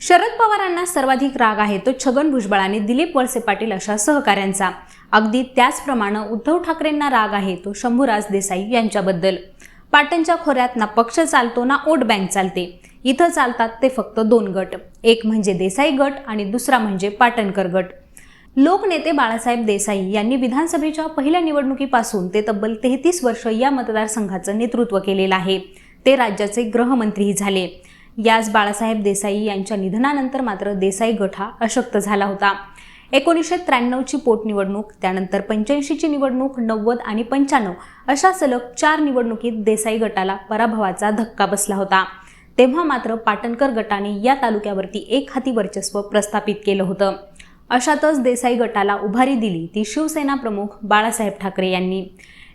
शरद पवारांना सर्वाधिक राग आहे तो छगन भुजबळ आणि दिलीप वळसे पाटील अशा सहकाऱ्यांचा. अगदी त्याचप्रमाणे उद्धव ठाकरेंना राग आहे तो शंभूराज देसाई यांच्याबद्दल. पाटणच्या खोऱ्यात ना पक्ष चालतो ना वोट बँक चालते. इथं चालतात ते फक्त दोन गट. एक म्हणजे देसाई गट आणि दुसरा म्हणजे पाटणकर गट. लोकनेते बाळासाहेब देसाई यांनी विधानसभेच्या पहिल्या निवडणुकीपासून ते तब्बल तेहतीस वर्ष या मतदारसंघाचं नेतृत्व केलेलं आहे. ते राज्याचे गृहमंत्रीही झाले. याच बाळासाहेब देसाई यांच्या निधनानंतर मात्र देसाई गट हा अशक्त झाला होता. एकोणीसशे त्र्याण्णवची पोटनिवडणूक त्यानंतर पंच्याऐंशीची निवडणूक नव्वद आणि पंच्याण्णव अशा सलग चार निवडणुकीत देसाई गटाला पराभवाचा धक्का बसला होता. तेव्हा मात्र पाटणकर गटाने या तालुक्यावरती एक हाती वर्चस्व प्रस्थापित केलं होतं. अशातच देसाई गटाला उभारी दिली ती शिवसेना प्रमुख बाळासाहेब ठाकरे यांनी.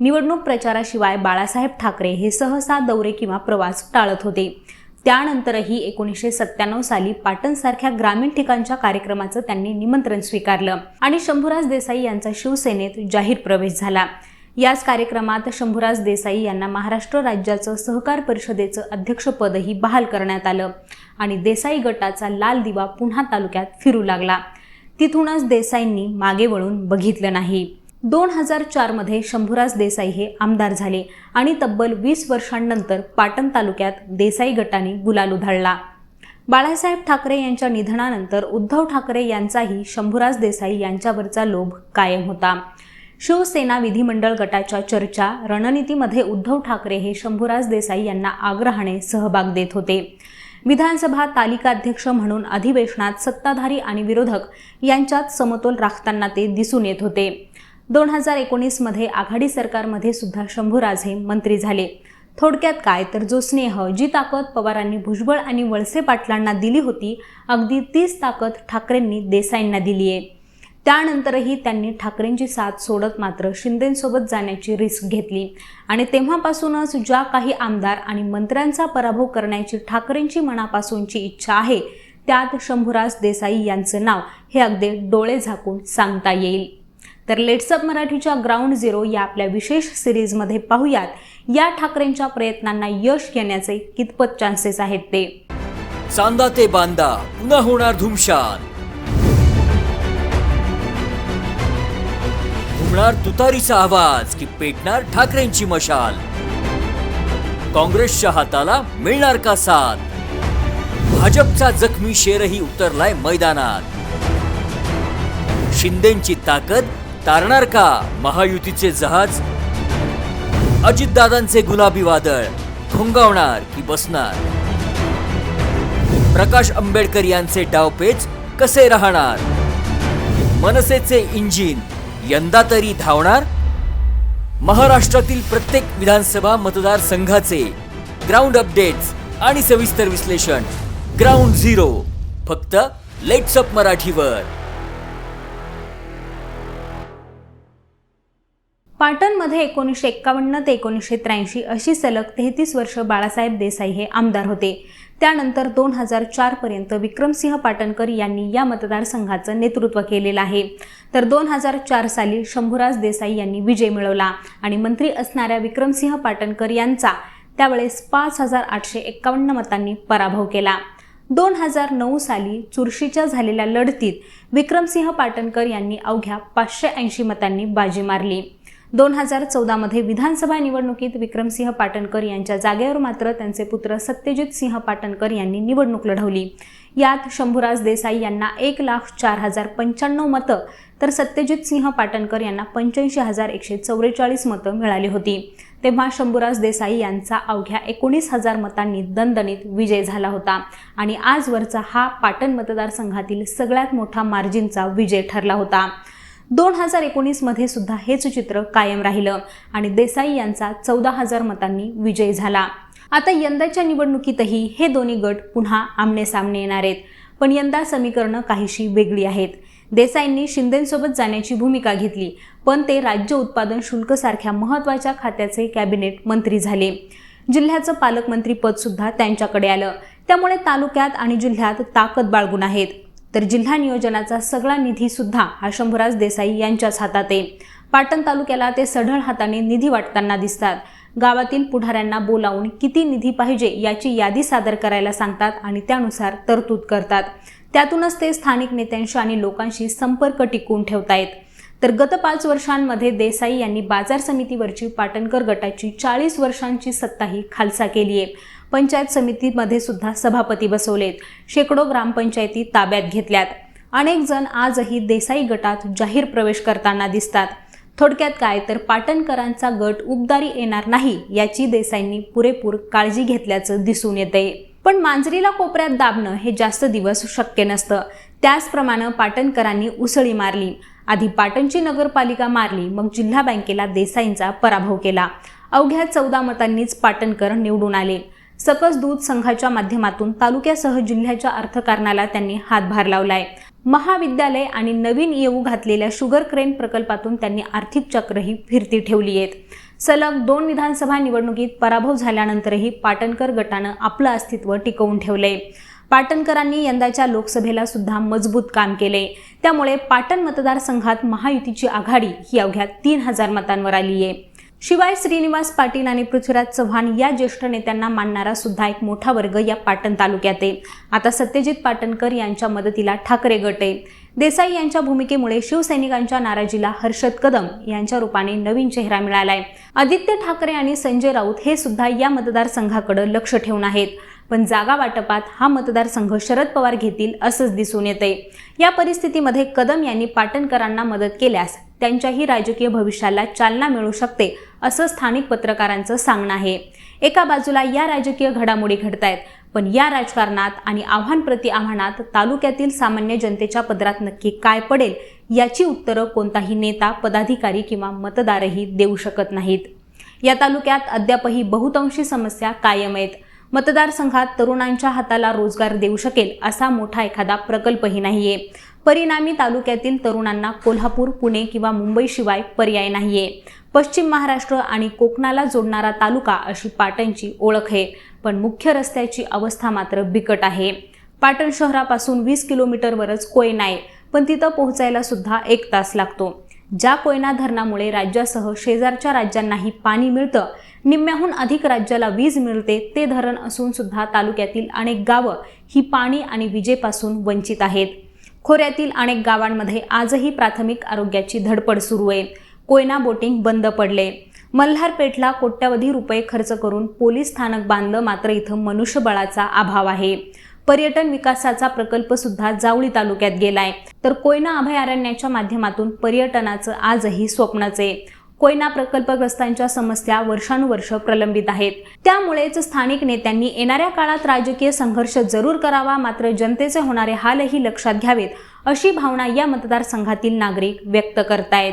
निवडणूक प्रचाराशिवाय बाळासाहेब ठाकरे हे सहसा दौरे किंवा प्रवास टाळत होते. त्यानंतरही एकोणीसशे सत्त्याण्णव साली पाटणसारख्या ग्रामीण ठिकाणच्या कार्यक्रमाचं त्यांनी निमंत्रण स्वीकारलं. आणि शंभूराज देसाई यांचा शिवसेनेत जाहीर प्रवेश झाला. याच कार्यक्रमात शंभूराज देसाई यांना महाराष्ट्र राज्याचं सहकार परिषदेचं अध्यक्षपदही बहाल करण्यात आलं. आणि देसाई गटाचा लाल दिवा पुन्हा तालुक्यात फिरू लागला. तिथूनच देसाईंनी मागे वळून बघितलं नाही. दोन हजार चारमध्ये शंभूराज देसाई हे आमदार झाले आणि तब्बल वीस वर्षांनंतर पाटण तालुक्यात देसाई गटाने गुलाल उधळला. बाळासाहेब ठाकरे यांच्या निधनानंतर उद्धव ठाकरे यांचाही शंभूराज देसाई यांच्यावरचा लोभ कायम होता. शिवसेना विधिमंडळ गटाच्या चर्चा रणनीतीमध्ये उद्धव ठाकरे हे शंभूराज देसाई यांना आग्रहाने सहभाग देत होते. विधानसभा तालिकाध्यक्ष म्हणून अधिवेशनात सत्ताधारी आणि विरोधक यांच्यात समतोल राखताना ते दिसून येत होते. दोन हजार एकोणीसमध्ये आघाडी सरकारमध्ये सुद्धा शंभूराज हे मंत्री झाले. थोडक्यात काय? तर जो स्नेह जी ताकद पवारांनी भुजबळ आणि वळसे पाटलांना दिली होती अगदी तीच ताकद ठाकरेंनी देसाईंना दिली आहे त्यानंतरही त्यांनी ठाकरेंची साथ सोडत मात्र शिंदेंसोबत जाण्याची रिस्क घेतली. आणि तेव्हापासूनच ज्या काही आमदार आणि मंत्र्यांचा पराभव करण्याची ठाकरेंची मनापासूनची इच्छा आहे त्यात शंभूराज देसाई यांचं नाव हे अगदी डोळे झाकून सांगता येईल. तर लेट्सअप मराठीच्या ग्राउंड झिरो या आपल्या विशेष सिरीजमध्ये पाहूयात. या ठाकरेंच्या प्रयत्नांना यश येण्याचे कितपत चान्सेस आहेत ते? चांदा ते बांदा पुन्हा होणार धुमशान. घुमणार तुतारीचा आवाज की पेटणार ठाकरेंची मशाल. काँग्रेसच्या हाताला मिळणार का साथ? भाजपचा जखमी शेरही उतरलाय मैदानात. शिंदेची ताकद तारणार का महायुतीचे जहाज? अजितदादांचे गुलाबी वादळ खुंगावणार की बसणार? प्रकाश आंबेडकर यांचे डावपेच कसे राहणार? मनसेचे इंजिन यंदा तरी धावणार? महाराष्ट्रातील प्रत्येक विधानसभा मतदारसंघाचे ग्राउंड अपडेट्स आणि सविस्तर विश्लेषण. ग्राउंड झिरो फक्त लेट्सअप मराठीवर. पाटणमध्ये एकोणीसशे एक्कावन्न ते एकोणीसशे त्र्याऐंशी अशी सलग तेहतीस वर्ष बाळासाहेब देसाई हे आमदार होते. त्यानंतर दोन हजार चारपर्यंत विक्रमसिंह पाटणकर यांनी या मतदारसंघाचं नेतृत्व केलेलं आहे. तर दोन हजार चार साली शंभूराज देसाई यांनी विजय मिळवला आणि मंत्री असणाऱ्या विक्रमसिंह पाटणकर यांचा त्यावेळेस पाच हजार आठशे एक्कावन्न मतांनी पराभव केला. दोन हजार नऊ साली चुरशीच्या झालेल्या लढतीत विक्रमसिंह पाटणकर यांनी अवघ्या पाचशे ऐंशी मतांनी बाजी मारली. दोन हजार चौदामध्ये विधानसभा निवडणुकीत विक्रमसिंह पाटणकर यांच्या जागेवर मात्र त्यांचे पुत्र सत्यजित सिंह पाटणकर यांनी निवडणूक लढवली. यात शंभूराज देसाई यांना एक लाख चार हजार पंच्याण्णव मतं तर सत्यजित सिंह पाटणकर यांना पंच्याऐंशी हजार एकशे चौवेचाळीस मतं मिळाली होती. तेव्हा शंभूराज देसाई यांचा अवघ्या एकोणीस हजार मतांनी दणदणीत विजय झाला होता आणि आजवरचा हा पाटण मतदारसंघातील सगळ्यात मोठा मार्जिनचा विजय ठरला होता. दोन हजार एकोणीसमध्ये सुद्धा हेच चित्र कायम राहिलं आणि देसाई यांचा चौदा हजार मतांनी विजय झाला. आता यंदाच्या निवडणुकीतही हे दोन्ही गट पुन्हा आमने सामने येणार आहेत. पण यंदा समीकरणं काहीशी वेगळी आहेत. देसाईंनी शिंदेंसोबत जाण्याची भूमिका घेतली पण ते राज्य उत्पादन शुल्क सारख्या महत्त्वाच्या खात्याचे कॅबिनेट मंत्री झाले. जिल्ह्याचं पालकमंत्रीपद सुद्धा त्यांच्याकडे आलं. त्यामुळे तालुक्यात आणि जिल्ह्यात ताकद बाळगून आहेत. तर जिल्हा नियोजनाचा सगळा निधी सुद्धा हा शंभूराज देसाई यांच्याच हातात आहे. पाटण तालुक्याला ते सढळ हाताने निधी वाटताना दिसतात. गावातील पुढाऱ्यांना बोलावून किती निधी पाहिजे याची यादी सादर करायला सांगतात आणि त्यानुसार तरतूद करतात. त्यातूनच ते स्थानिक नेत्यांशी आणि लोकांशी संपर्क टिकवून ठेवतायत. तर गत पाच वर्षांमध्ये देसाई यांनी बाजार समितीवरची पाटणकर गटाची चाळीस वर्षांची सत्ताही खालसा केली आहे पंचायत समितीमध्ये सुद्धा सभापती बसवलेत. शेकडो ग्रामपंचायती ताब्यात घेतल्यात. अनेक जण आजही देसाई गटात जाहीर प्रवेश करताना दिसतात. थोडक्यात काय तर पाटणकरांचा गट उबदारी येणार नाही याची देसाईंनी पुरेपूर काळजी घेतल्याचं दिसून येते पण मांजरीला कोपऱ्यात दाबणं हे जास्त दिवस शक्य नसतं. त्याचप्रमाणे पाटणकरांनी उसळी मारली. आधी पाटणची नगरपालिका मारली मग जिल्हा बँकेला देसाईंचा पराभव केला. अवघ्या चौदा मतांनीच पाटणकर निवडून आले. सकस दूध संघाच्या माध्यमातून तालुक्यासह जिल्ह्याच्या अर्थकारणाला त्यांनी हातभार लावलाय. महाविद्यालय आणि नवीन येऊ घातलेल्या शुगर क्रेन प्रकल्पातून त्यांनी आर्थिक चक्रही फिरती ठेवली आहेत. सलग दोन विधानसभा निवडणुकीत पराभव झाल्यानंतरही पाटणकर गटानं आपलं अस्तित्व टिकवून ठेवलंय. पाटणकरांनी यंदाच्या लोकसभेला सुद्धा मजबूत काम केले त्यामुळे पाटण मतदारसंघात महायुतीची आघाडी ही अवघ्या तीन हजार मतांवर आली आहे शिवाय श्रीनिवास पाटील आणि पृथ्वीराज चव्हाण या ज्येष्ठ नेत्यांना मानणारा सुद्धा एक मोठा वर्ग या पाटण तालुक्यात आहे. आता सत्यजित पाटणकर यांच्या मदतीला ठाकरे गट आहे. देसाई यांच्या भूमिकेमुळे शिवसैनिकांच्या नाराजीला हर्षद कदम यांच्या रूपाने नवीन चेहरा मिळालाय. आदित्य ठाकरे आणि संजय राऊत हे सुद्धा या मतदारसंघाकडे लक्ष ठेवून आहेत. पण जागा वाटपात हा मतदारसंघ शरद पवार घेतील असंच दिसून येते या परिस्थितीमध्ये कदम यांनी पाटणकरांना मदत केल्यास त्यांच्याही राजकीय भविष्याला चालना मिळू शकते असं स्थानिक पत्रकारांचं सांगणं आहे. एका बाजूला या राजकीय घडामोडी घडतायत पण या राजकारणात आणि आव्हान प्रति आव्हानात तालुक्यातील सामान्य जनतेच्या पदरात नक्की काय पडेल याची उत्तरं कोणताही नेता पदाधिकारी किंवा मतदारही देऊ शकत नाहीत. या तालुक्यात अद्यापही बहुतांशी समस्या कायम आहेत. मतदारसंघात तरुणांच्या हाताला रोजगार देऊ शकेल असा मोठा एखादा प्रकल्पही नाहीये. परिणामी तालुक्यातील तरुणांना कोल्हापूर पुणे किंवा मुंबईशिवाय पर्याय नाहीये. पश्चिम महाराष्ट्र आणि कोकणाला जोडणारा तालुका अशी पाटणची ओळख आहे. पण मुख्य रस्त्याची अवस्था मात्र बिकट आहे. पाटण शहरापासून वीस किलोमीटरवरच कोयना आहे. पण तिथं पोहोचायला सुद्धा एक तास लागतो. ज्या कोयना धरणामुळे राज्यासह शेजारच्या राज्यांनाही पाणी मिळतं निम्म्याहून अधिक राज्याला वीज मिळते ते धरण असून सुद्धा तालुक्यातील अनेक गावं ही पाणी आणि विजेपासून वंचित आहेत. खोऱ्यातील अनेक गावांमध्ये आजही प्राथमिक आरोग्याची धडपड सुरू आहे. कोयना बोटिंग बंद पडले. मल्हारपेठला कोट्यवधी रुपये खर्च करून पोलीस स्थानक बांधलं मात्र इथं मनुष्यबळाचा अभाव आहे. पर्यटन विकासाचा प्रकल्प सुद्धा जावळी तालुक्यात गेलाय. तर कोयना अभयारण्याच्या माध्यमातून पर्यटनाचं आजही स्वप्नच आहे. कोयना प्रकल्पग्रस्तांच्या समस्या वर्षानुवर्ष प्रलंबित आहेत. त्यामुळेच स्थानिक नेत्यांनी येणाऱ्या काळात राजकीय संघर्ष जरूर करावा मात्र जनतेचे होणारे हालही लक्षात घ्यावेत अशी भावना या मतदारसंघातील नागरिक व्यक्त करतायत.